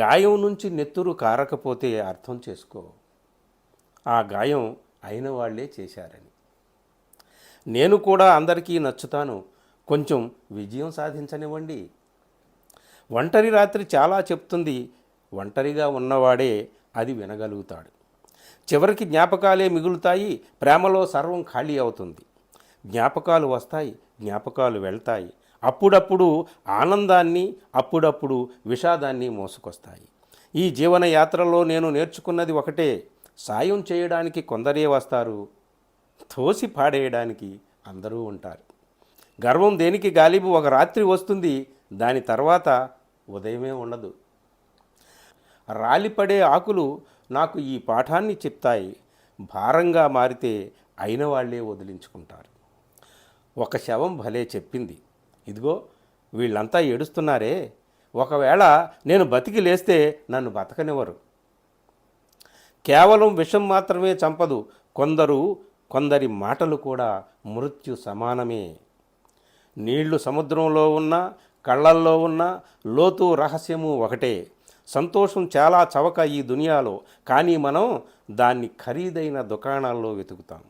గాయం నుంచి నెత్తురు కారకపోతే అర్థం చేసుకో. ఆ గాయం అయిన వాళ్ళే చేశారని. నేను కూడా అందరికీ నచ్చుతాను. కొంచెం విజయం సాధించనివ్వండి. ఒంటరి రాత్రి చాలా చెప్తుంది. ఒంటరిగా ఉన్నవాడే అది వినగలుగుతాడు. చివరికి జ్ఞాపకాలే మిగులుతాయి. ప్రేమలో సర్వం ఖాళీ అవుతుంది. జ్ఞాపకాలు వస్తాయి. జ్ఞాపకాలు వెళ్తాయి. అప్పుడప్పుడు ఆనందాన్ని అప్పుడప్పుడు విషాదాన్ని మోసుకొస్తాయి. ఈ జీవన యాత్రలో నేను నేర్చుకున్నది ఒకటే సాయం చేయడానికి కొందరే వస్తారు తోసి పాడేయడానికి అందరూ ఉంటారు. గర్వం దేనికి గాలిబు? ఒక రాత్రి వస్తుంది దాని తర్వాత ఉదయమే ఉండదు. రాలిపడే ఆకులు నాకు ఈ పాఠాన్ని చెప్తాయి భారంగా మారితే అయిన వాళ్ళే వదిలించుకుంటారు. ఒక శవం భలే చెప్పింది. ఇదిగో వీళ్ళంతా ఏడుస్తున్నారే. ఒకవేళ నేను బతికి లేస్తే నన్ను బతకనివ్వరు. కేవలం విషం మాత్రమే చంపదు కొందరు కొందరి మాటలు కూడా మృత్యు సమానమే. నీళ్ళు సముద్రంలో ఉన్న కళ్ళల్లో ఉన్న లోతు రహస్యము ఒకటే. సంతోషం చాలా చవక ఈ దునియాలో కానీ మనం దాన్ని ఖరీదైన దుకాణాల్లో వెతుకుతాం.